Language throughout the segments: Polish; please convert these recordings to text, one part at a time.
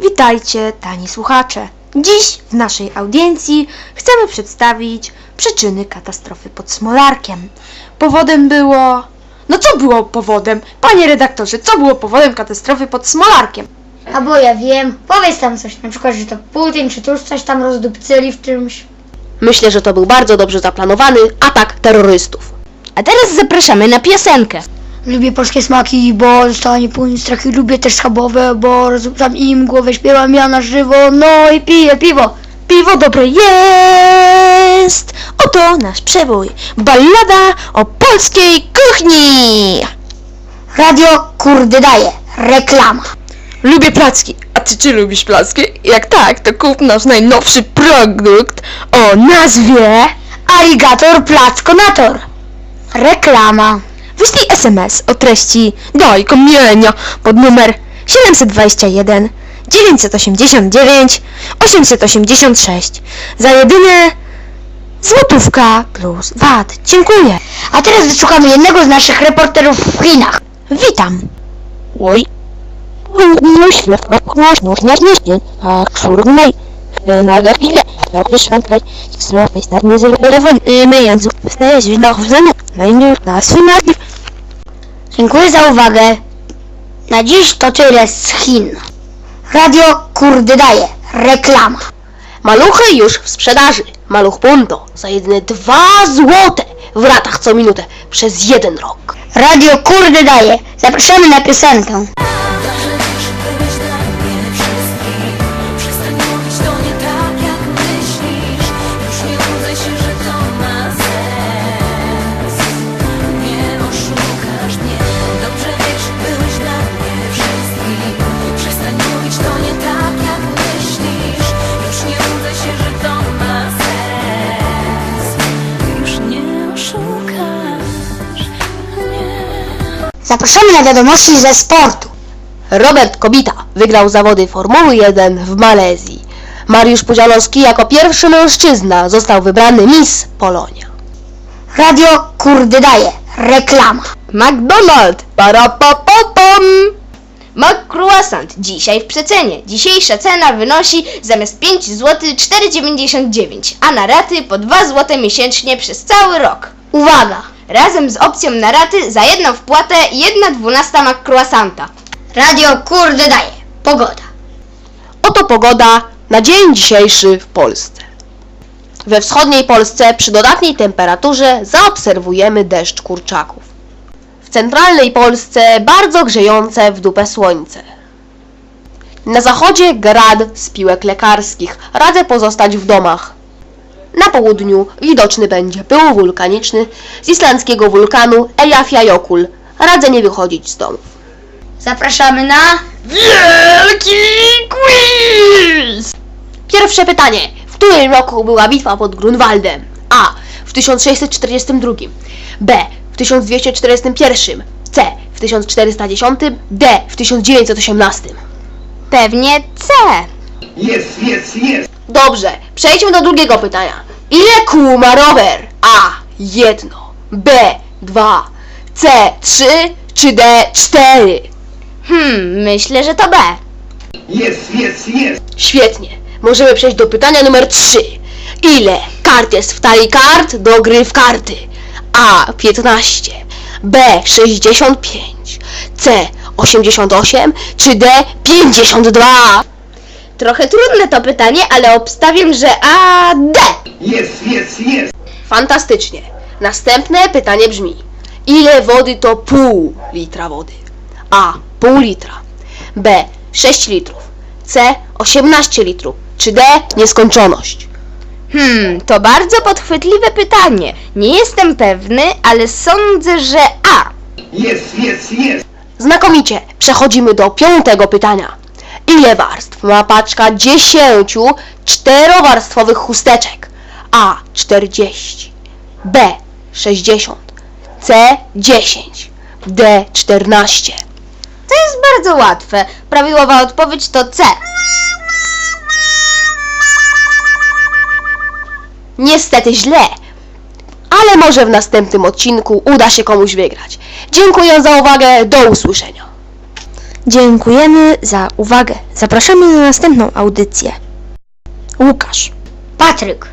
Witajcie, tani słuchacze. Dziś w naszej audiencji chcemy przedstawić przyczyny katastrofy pod Smolarkiem. Powodem było... No co było powodem? Panie redaktorze, co było powodem katastrofy pod Smolarkiem? A bo ja wiem, powiedz tam coś, na przykład, że to Putin czy tuż coś tam rozdupcyli w czymś. Myślę, że to był bardzo dobrze zaplanowany atak terrorystów. A teraz zapraszamy na piosenkę. Lubię polskie smaki, bo zostanie pełni strachy. Lubię też schabowe, bo rozrzucam im głowę, śpiewam ja na żywo, no i piję piwo. Piwo dobre jest! Oto nasz przebój. Ballada o polskiej kuchni! Radio kurde daje, reklama. Lubię placki. A ty czy lubisz placki? Jak tak, to kup nasz najnowszy produkt o nazwie... Aligator plackonator. Reklama. Wyślij SMS o treści Daj kamienia pod numer 721 989 886 za jedyne złotówka plus VAT. Dziękuję. A teraz wysłuchamy jednego z naszych reporterów w Chinach. Witam. Oj. No świetna, można znieść, a ksurnej. Na chwilę, ja wyszłam Zrobię stanie zerwerowany, my język, wstaje na chwilę, na inny, na swój. Dziękuję za uwagę. Na dziś to tyle z Chin. Radio kurde daje, reklama. Maluchy już w sprzedaży. Maluch Punto za jedyne 2 złote w ratach co minutę przez jeden rok. Radio kurde daje. Zapraszamy na piosenkę. Zapraszamy na wiadomości ze sportu. Robert Kobita wygrał zawody Formuły 1 w Malezji. Mariusz Pudzianowski jako pierwszy mężczyzna został wybrany Miss Polonia. Radio kurde daje, reklama. McDonald! Parapapapam! McCroissant dzisiaj w przecenie. Dzisiejsza cena wynosi zamiast 5 zł 4,99, a na raty po 2 zł miesięcznie przez cały rok. Uwaga! Razem z opcją na raty za jedną wpłatę 1 dwunasta McCroissanta. Radio kurde daje, pogoda. Oto pogoda na dzień dzisiejszy w Polsce. We wschodniej Polsce przy dodatniej temperaturze zaobserwujemy deszcz kurczaków. W centralnej Polsce bardzo grzejące w dupę słońce. Na zachodzie grad z piłek lekarskich. Radzę pozostać w domach. Na południu widoczny będzie pył wulkaniczny z islandzkiego wulkanu Eyjafjallajökull. Radzę nie wychodzić z domów. Zapraszamy na... Wielki quiz! Pierwsze pytanie. W którym roku była bitwa pod Grunwaldem? A. W 1642. B. W 1241. C. W 1410. D. W 1918. Pewnie C. Yes, yes, yes. Dobrze, przejdźmy do drugiego pytania. Ile kół ma rower? A. Jedno. B. Dwa. C. Trzy. Czy D. Cztery? Hmm, myślę, że to B. Yes, yes, yes. Świetnie. Możemy przejść do pytania numer 3. Ile kart jest w talii kart do gry w karty? A. 15. B. 65. C. 88. Czy D. 52? Trochę trudne to pytanie, ale obstawiam, że A, D. Yes, yes, yes. Fantastycznie. Następne pytanie brzmi. Ile wody to pół litra wody? A. Pół litra. B. 6 litrów. C. 18 litrów. Czy D. Nieskończoność? Hmm, to bardzo podchwytliwe pytanie. Nie jestem pewny, ale sądzę, że A. Yes, yes, yes. Znakomicie. Przechodzimy do piątego pytania. Ile warstw ma paczka 10 czterowarstwowych chusteczek? A. 40. B. 60. C. 10. D. 14. To jest bardzo łatwe. Prawidłowa odpowiedź to C. Niestety źle. Ale może w następnym odcinku uda się komuś wygrać. Dziękuję za uwagę. Do usłyszenia. Dziękujemy za uwagę. Zapraszamy na następną audycję. Łukasz. Patryk.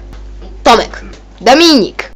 Tomek, Dominik,